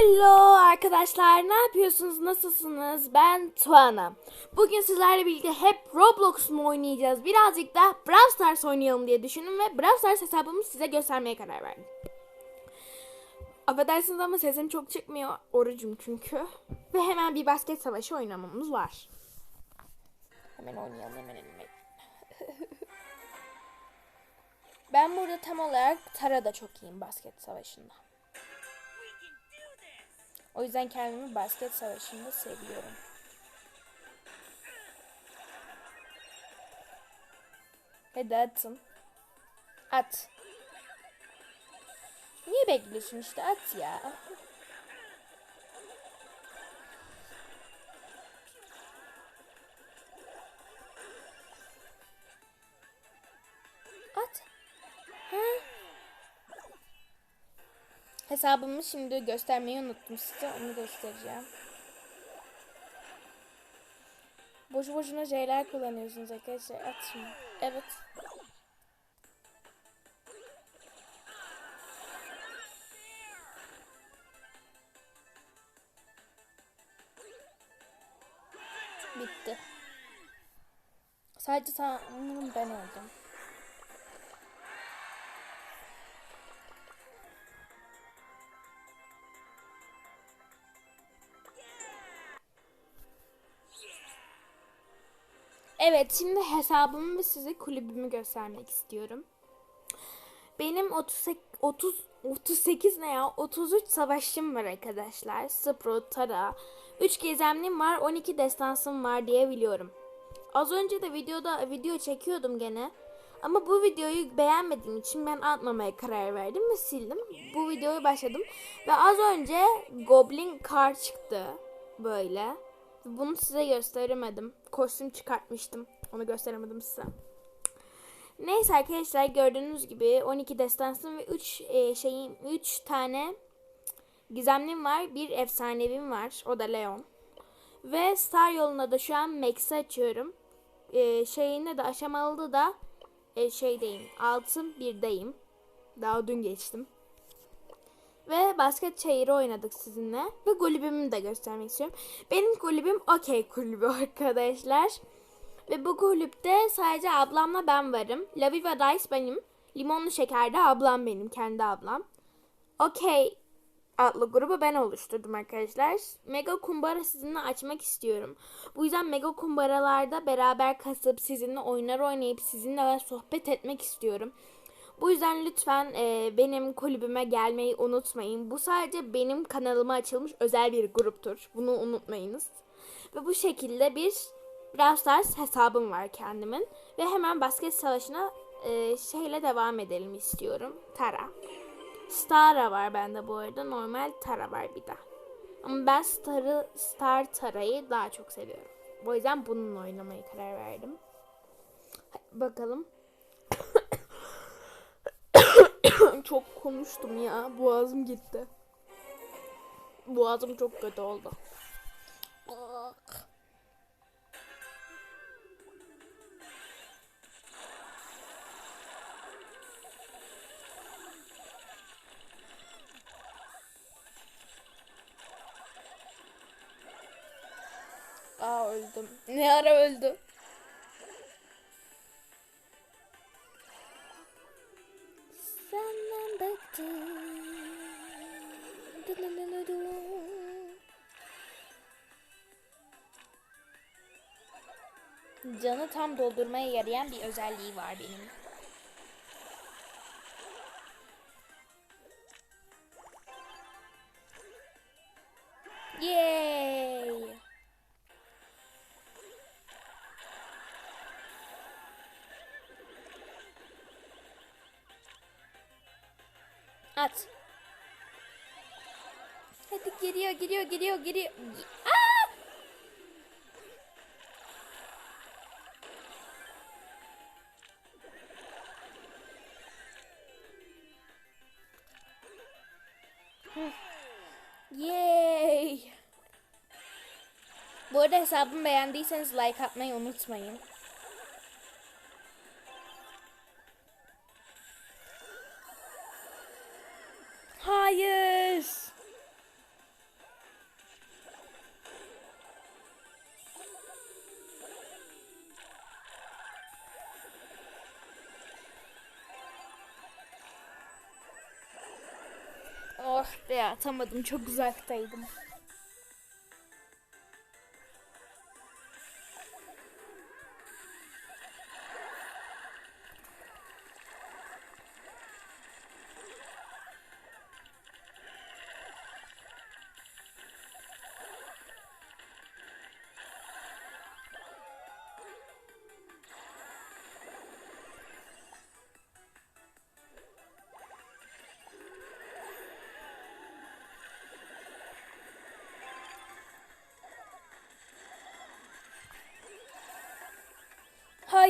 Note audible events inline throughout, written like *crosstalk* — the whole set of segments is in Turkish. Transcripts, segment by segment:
Hello arkadaşlar ne yapıyorsunuz nasılsınız? Ben Tuana. Bugün sizlerle birlikte hep Roblox mu oynayacağız? Birazcık da Brawl Stars oynayalım diye düşündüm ve Brawl Stars hesabımı size göstermeye karar verdim. Affedersiniz ama sesim çok çıkmıyor orucum çünkü. Ve hemen bir basket savaşı oynamamız var. Hemen oynayalım hemen hemen Ben burada tam olarak Tara'da çok iyiyim basket savaşında o yüzden kendimi basket savaşında seviyorum. Hadi atın. At. Niye bekliyorsun işte at ya. Hesabımı şimdi göstermeyi unuttum size. Onu göstereceğim. Boşu boşuna şeyler kullanıyorsunuz arkadaşlar. At. Evet. Bitti. Sadece sanırım ben oldum. Evet şimdi hesabımı ve size kulübümü göstermek istiyorum. Benim 38, 30, 38 ne ya 33 savaşçım var arkadaşlar. Sprout, Tara, 3 gizemlim var 12 destansım var diye biliyorum. Az önce de videoda video çekiyordum gene. Ama bu videoyu beğenmediğim için ben atmamaya karar verdim ve sildim. Bu videoyu başladım. Ve az önce Goblin Car çıktı. Böyle. Bunu size gösteremedim. Kostüm çıkartmıştım. Onu gösteremedim size. Neyse arkadaşlar gördüğünüz gibi 12 destansım ve 3 e, şeyin 3 tane gizemlim var. Bir efsanevim var. O da Leon. Ve Star yolunda da şu an Max'i açıyorum. E, şeyinde de aşamalı da e, şeydeyim. Altın birdeyim. Daha dün geçtim. Ve basket çayırı oynadık sizinle. Ve kulübümü de göstermek istiyorum. Benim kulübüm okey kulübü *laughs* arkadaşlar. Ve bu kulüpte sadece ablamla ben varım. Lavi ve Dice benim. Limonlu şeker de ablam benim. Kendi ablam. Okey adlı grubu ben oluşturdum arkadaşlar. Mega kumbara sizinle açmak istiyorum. Bu yüzden mega kumbaralarda beraber kasıp sizinle oyunlar oynayıp sizinle sohbet etmek istiyorum. Bu yüzden lütfen e, benim kulübüme gelmeyi unutmayın. Bu sadece benim kanalıma açılmış özel bir gruptur. Bunu unutmayınız. Ve bu şekilde bir Brawl Stars hesabım var kendimin. Ve hemen basket savaşına e, şeyle devam edelim istiyorum. Tara. Stara var bende bu arada. Normal Tara var bir de. Ama ben Star'ı, Star Tara'yı daha çok seviyorum. O yüzden bununla oynamaya karar verdim. Bakalım. Çok konuştum ya. Boğazım gitti. Boğazım çok kötü oldu. Aa öldüm. Ne ara öldüm? Tam doldurmaya yarayan bir özelliği var benim. Yay! At. Hadi geliyor, geliyor, geliyor, geliyor. Bu arada hesabımı beğendiyseniz like atmayı unutmayın. Hayır. Oh be atamadım çok uzaktaydım.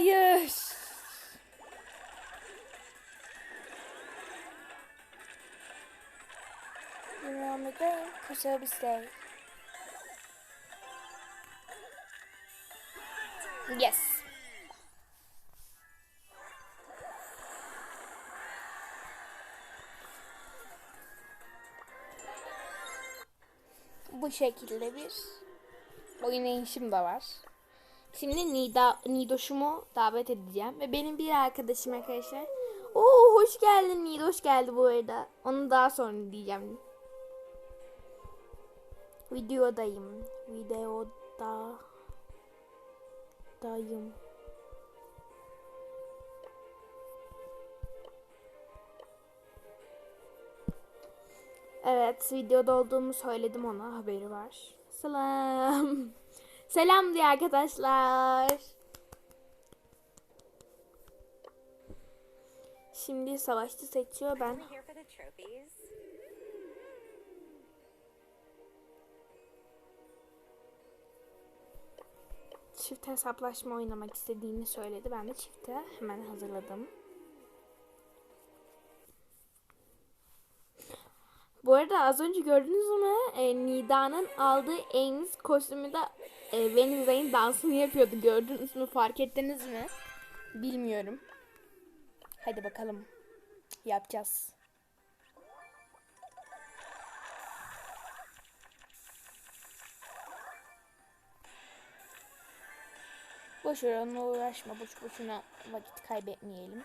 Hayır. Remember game, Kosovo stay. Yes. Bu şekilde bir oynayışım da var. Şimdi Nida, Nidoş'umu davet edeceğim. Ve benim bir arkadaşım arkadaşlar. Oo hoş geldin Nidoş geldi bu arada. Onu daha sonra diyeceğim. Videodayım. Videoda dayım. Evet, videoda olduğumu söyledim ona. Haberi var. Selam. Selam diye arkadaşlar. Şimdi savaşçı seçiyor ben. Çift hesaplaşma oynamak istediğini söyledi. Ben de çifte hemen hazırladım. Bu arada az önce gördünüz mü? E, Nida'nın aldığı Ames kostümü de e, Wednesday'in dansını yapıyordu. Gördünüz mü? Fark ettiniz mi? Bilmiyorum. Hadi bakalım. Yapacağız. Boş ver onunla uğraşma. Boş boşuna vakit kaybetmeyelim.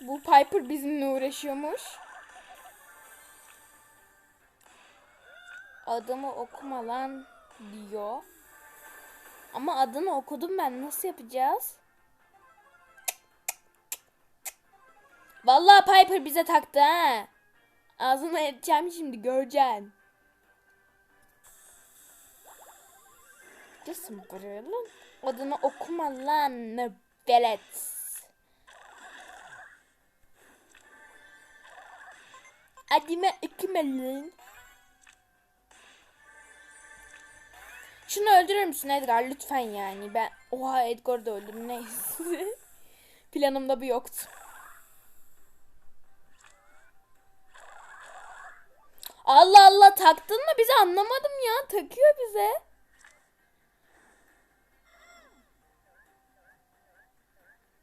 Bu Piper bizimle uğraşıyormuş. Adımı okuma lan diyor. Ama adını okudum ben. Nasıl yapacağız? Vallahi Piper bize taktı ha. Ağzına edeceğim şimdi göreceksin. Buraya lan. Adını okuma lan velet. Adımı okuma Şunu öldürür müsün Edgar lütfen yani. Ben oha Edgar'ı da öldüm neyse. *laughs* Planımda bu yoktu. Allah Allah taktın mı bize anlamadım ya. Takıyor bize.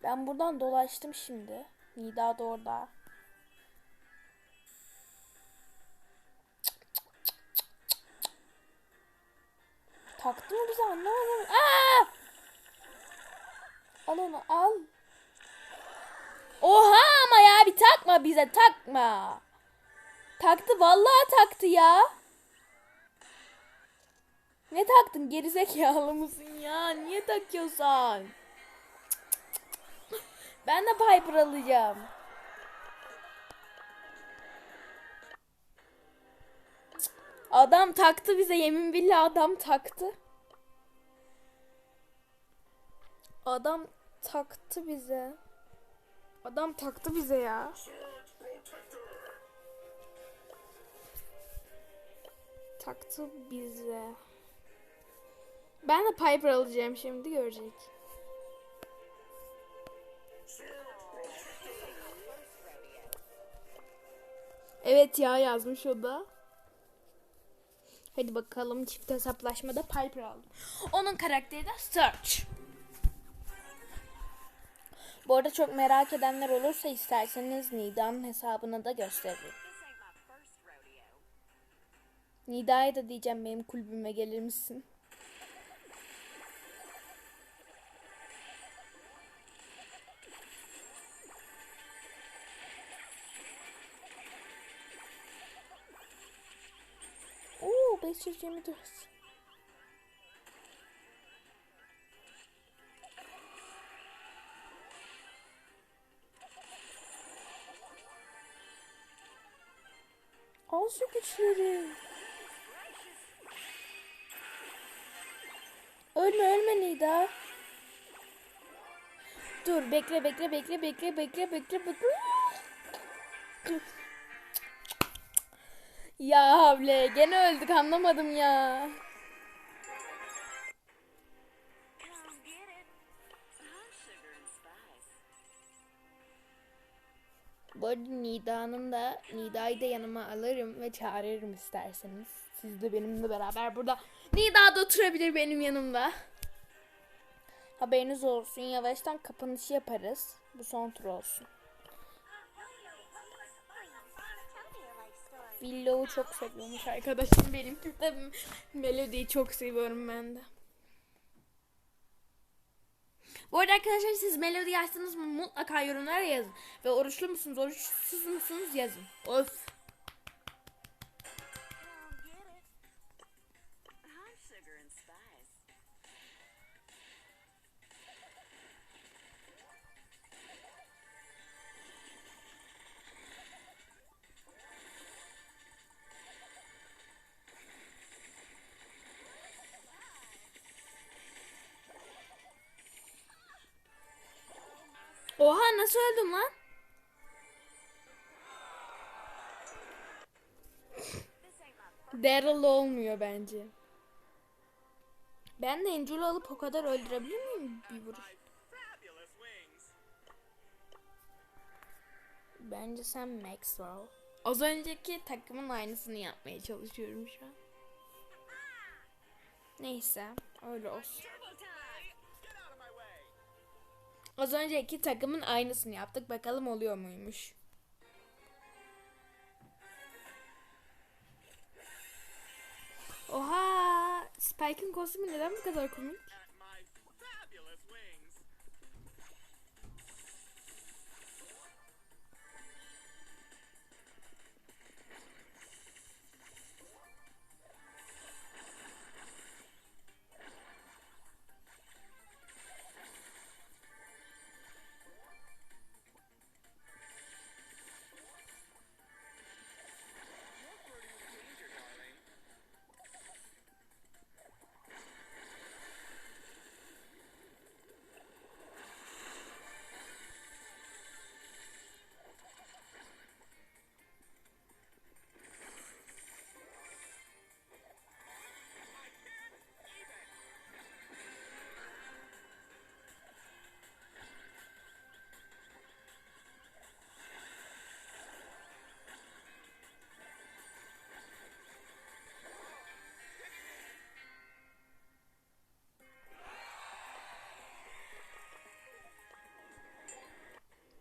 Ben buradan dolaştım şimdi. Nida da orada. Taktı mı bize anlamadım. Aa! Al onu al. Oha ama ya bir takma bize takma. Taktı vallahi taktı ya. Ne taktın gerizekalı mısın ya? Niye takıyorsan? Ben de Piper alacağım. Adam taktı bize yemin billah adam taktı. Adam taktı bize. Adam taktı bize ya. Taktı bize. Ben de Piper alacağım şimdi görecek. Evet ya yazmış o da. Hadi bakalım çift hesaplaşmada Piper aldım. Onun karakteri de Search. Bu arada çok merak edenler olursa isterseniz Nida'nın hesabını da gösteririm. Nida'ya da diyeceğim benim kulübüme gelir misin? 524. Al şu güçleri. Ölme ölme Nida. Dur bekle bekle bekle bekle bekle bekle bekle. Ya havle gene öldük anlamadım ya. Bu Nida'nın da Nida'yı da yanıma alırım ve çağırırım isterseniz. Siz de benimle beraber burada Nida da oturabilir benim yanımda. Haberiniz olsun yavaştan kapanışı yaparız. Bu son tur olsun. Villow'u çok seviyormuş arkadaşım benim. Tabii Melody'yi çok seviyorum ben de. Bu arada arkadaşlar siz Melody yazsanız mutlaka yorumlara yazın. Ve oruçlu musunuz, oruçsuz musunuz yazın. Of. Nasıl öldüm lan? Daryl olmuyor bence. Ben de Angel'ı alıp o kadar öldürebilir miyim bir vuruş? Bence sen Maxwell. Az önceki takımın aynısını yapmaya çalışıyorum şu an. Neyse öyle olsun. Az önceki takımın aynısını yaptık. Bakalım oluyor muymuş. Oha! Spike'ın kostümü neden bu kadar komik?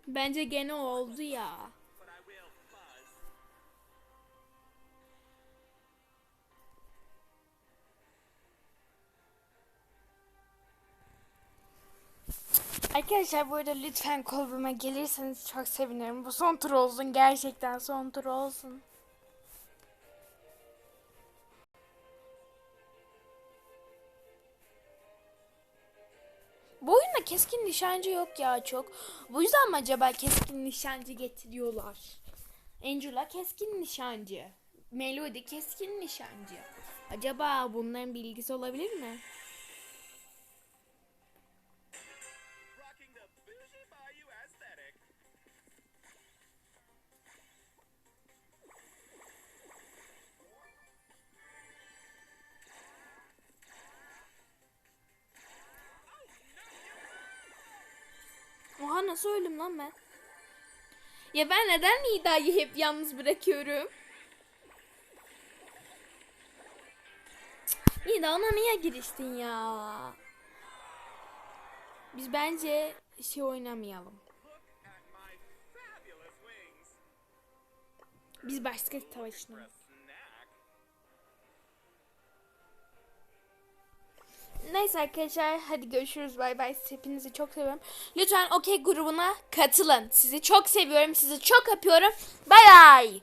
Bence gene oldu ya. Arkadaşlar bu arada lütfen kolbime gelirseniz çok sevinirim. Bu son tur olsun. Gerçekten son tur olsun. Keskin nişancı yok ya çok. Bu yüzden mi acaba keskin nişancı getiriyorlar? Angela keskin nişancı. Melody keskin nişancı. Acaba bunların bilgisi olabilir mi? Nasıl öldüm lan ben? Ya ben neden Nida'yı hep yalnız bırakıyorum? Cık, Nida ona niye giriştin ya? Biz bence şey oynamayalım. Biz başka savaşına. Neyse arkadaşlar hadi görüşürüz bay bay. Hepinizi çok seviyorum. Lütfen okey grubuna katılın. Sizi çok seviyorum. Sizi çok öpüyorum. Bay bay.